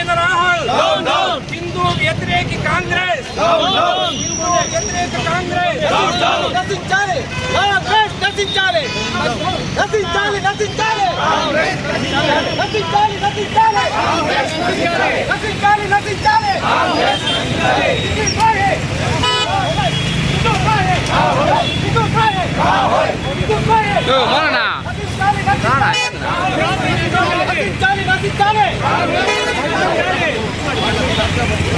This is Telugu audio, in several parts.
చేసిన రాహుల్ హిందూ వ్యతిరేకి కాంగ్రెస్ హిందూ వ్యతిరేక కాంగ్రెస్ నశించాలి కాంగ్రెస్ నశించాలి నశించాలి నశించాలి నశించాలి నశించాలి నశించాలి నశించాలి ఇది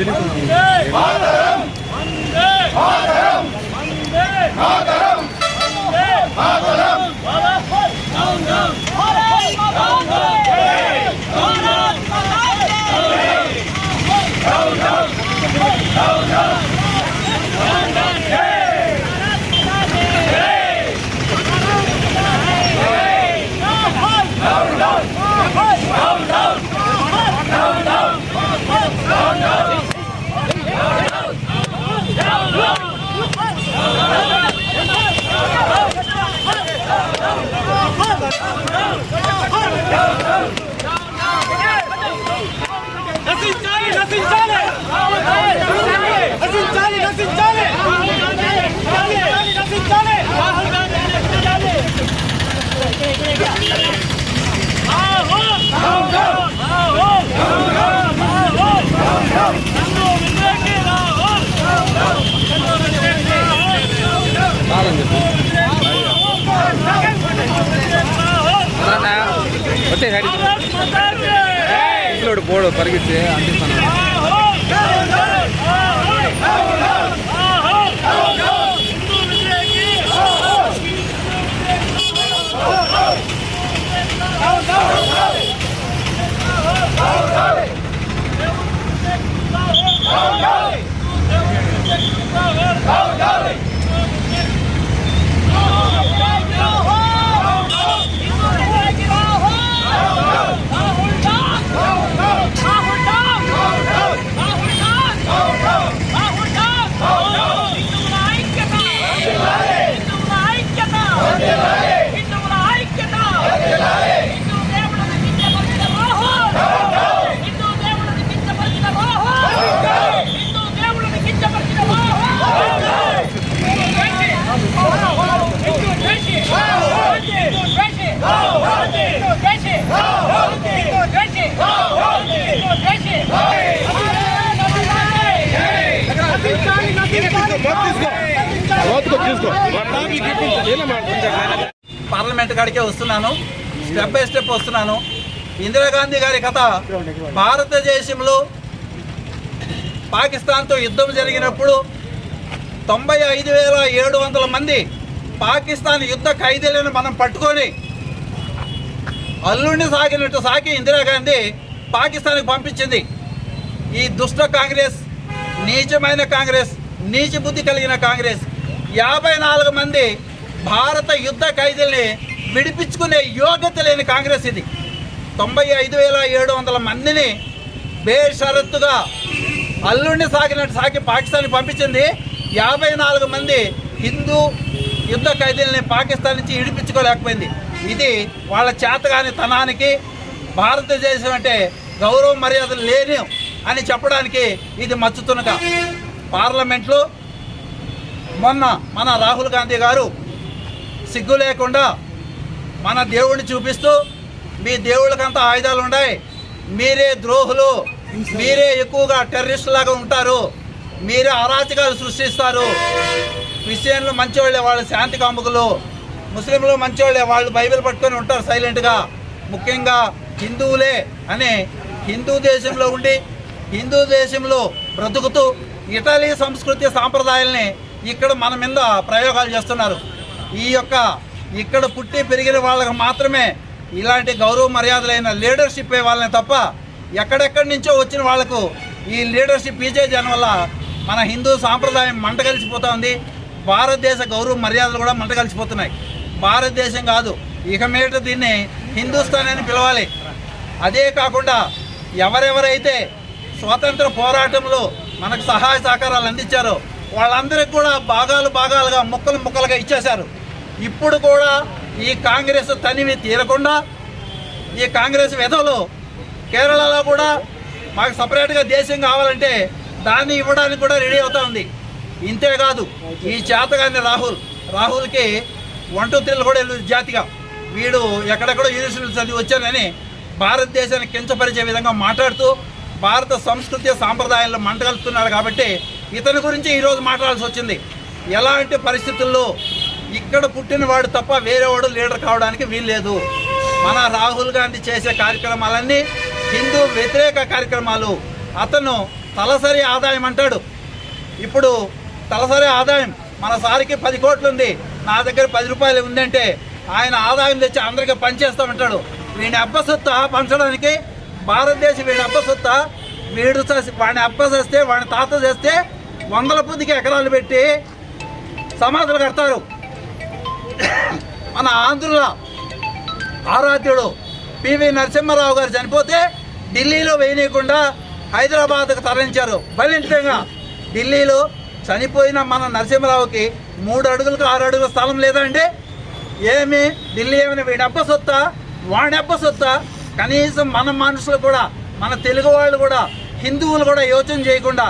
திருப்பி Ireland. అట్లే ఇంట్లో పోడు పరిగెత్తి అందిస్తాను పార్లమెంట్ కాడికే వస్తున్నాను. స్టెప్ బై స్టెప్ వస్తున్నాను. ఇందిరాగాంధీ గారి కథ భారతదేశంలో పాకిస్తాన్తో యుద్ధం జరిగినప్పుడు తొంభై ఐదు వేల ఏడు వందల మంది పాకిస్తాన్ యుద్ధ ఖైదీలను మనం పట్టుకొని అల్లుడిని సాగినట్టు సాకి ఇందిరాగాంధీ పాకిస్తాన్కి పంపించింది. ఈ దుష్ట కాంగ్రెస్ నీచమైన కాంగ్రెస్ నీచ బుద్ధి కలిగిన కాంగ్రెస్. యాభై నాలుగు మంది భారత యుద్ధ ఖైదీల్ని విడిపించుకునే యోగ్యత లేని కాంగ్రెస్ ఇది. తొంభై ఐదు వేల ఏడు వందల మందిని బేషరత్తుగా అల్లుడిని సాగినట్టు సాకి పాకిస్తాన్కి పంపించింది. యాభై నాలుగు మంది హిందూ యుద్ధ ఖైదీల్ని పాకిస్తాన్ నుంచి ఇడిపించుకోలేకపోయింది ఇది వాళ్ళ చేతగాని తనానికి భారతదేశం అంటే గౌరవ మర్యాదలు లేని అని చెప్పడానికి ఇది మచ్చుతునక. పార్లమెంట్లో మొన్న మన రాహుల్ గాంధీ గారు సిగ్గు లేకుండా మన దేవుడిని చూపిస్తూ మీ దేవుళ్ళకంతా ఆయుధాలు ఉన్నాయి మీరే ద్రోహులు మీరే ఎక్కువగా టెర్రరిస్ట్ లాగా ఉంటారు. మీరే అరాచకాలు సృష్టిస్తారు. క్రిస్టియన్లు మంచివాళ్ళే వాళ్ళు శాంతి కాముకులు. ముస్లింలు మంచివాళ్ళే వాళ్ళు బైబిల్ పట్టుకొని ఉంటారు సైలెంట్గా. ముఖ్యంగా హిందువులే అని హిందూ దేశంలో ఉండి హిందూ దేశంలో బ్రతుకుతూ ఇటలీ సంస్కృతి సాంప్రదాయాల్ని ఇక్కడ మన మీద ప్రయోగాలు చేస్తున్నారు. ఈ యొక్క ఇక్కడ పుట్టి పెరిగిన వాళ్ళకి మాత్రమే ఇలాంటి గౌరవ మర్యాదలైన లీడర్షిప్ వాళ్ళని తప్ప ఎక్కడెక్కడి నుంచో వచ్చిన వాళ్ళకు ఈ లీడర్షిప్ ఇచ్చే వల్ల మన హిందూ సాంప్రదాయం మంట కలిసిపోతా ఉంది. భారతదేశ గౌరవ మర్యాదలు కూడా మంట కలిసిపోతున్నాయి భారతదేశం కాదు ఇక మీదట దీన్ని హిందుస్థాన్ అని పిలవాలి. అదే కాకుండా ఎవరెవరైతే స్వాతంత్ర పోరాటంలో మనకు సహాయ సహకారాలు అందించారో. వాళ్ళందరికీ కూడా భాగాలు భాగాలుగా ముక్కలు ముక్కలుగా ఇచ్చేశారు. ఇప్పుడు కూడా ఈ కాంగ్రెస్ తనివి తీరకుండా ఈ కాంగ్రెస్ విధవలు కేరళలో కూడా మాకు సపరేట్గా దేశం కావాలంటే దాన్ని ఇవ్వడానికి కూడా రెడీ అవుతా ఉంది. ఇంతేకాదు ఈ చేతగాని రాహుల్ రాహుల్కి వన్ టూ త్రీలు కూడా వెళ్ళు జాతిగా. వీడు ఎక్కడెక్కడో యూనివర్సిటీలు చదివి వచ్చానని భారతదేశాన్ని కించపరిచే విధంగా మాట్లాడుతూ భారత సంస్కృతి సాంప్రదాయాల్లో మంటగలుపుతున్నాడు కాబట్టి ఇతని గురించి ఈరోజు మాట్లాడాల్సి వచ్చింది. ఎలాంటి పరిస్థితుల్లో ఇక్కడ పుట్టినవాడు తప్ప వేరేవాడు లీడర్ కావడానికి వీల్లేదు. మన రాహుల్ గాంధీ చేసే కార్యక్రమాలన్నీ హిందూ వ్యతిరేక కార్యక్రమాలు. అతను తలసరి ఆదాయం అంటాడు. ఇప్పుడు తలసరి ఆదాయం మన సారికి పది కోట్లు ఉంది. నా దగ్గర పది రూపాయలు ఉందంటే ఆయన ఆదాయం తెచ్చి అందరికీ పనిచేస్తామంటాడు వీడిని అబ్బసొత్త పంచడానికి భారతదేశం వీడి అబ్బసొత్త వీడు వాడిని అబ్బ చేస్తే వాడిని తాత చేస్తే వందల పొద్దుకి ఎకరాలు పెట్టి సమాధులు కడతారు. మన ఆంధ్రుల ఆరాధ్యుడు పివి నరసింహారావు గారు చనిపోతే ఢిల్లీలో వేయనీయకుండా హైదరాబాద్కు తరలించారు. బలింతంగా ఢిల్లీలో చనిపోయిన మన నరసింహారావుకి మూడు అడుగులకు ఆరు అడుగుల స్థలం లేదంటే ఏమి? ఢిల్లీ ఏమైనా వీడి అబ్బ సొత్తా వాడి అబ్బ సొత్తా కనీసం మన మనుషులు కూడా మన తెలుగు వాళ్ళు కూడా హిందువులు కూడా యోచన చేయకుండా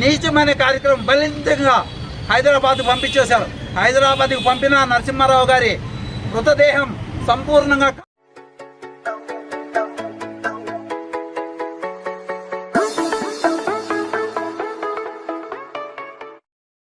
నీచమైన కార్యక్రమం బలితంగా హైదరాబాద్కు పంపించేశారు. హైదరాబాద్కు పంపిన నరసింహారావు గారి మృతదేహం సంపూర్ణంగా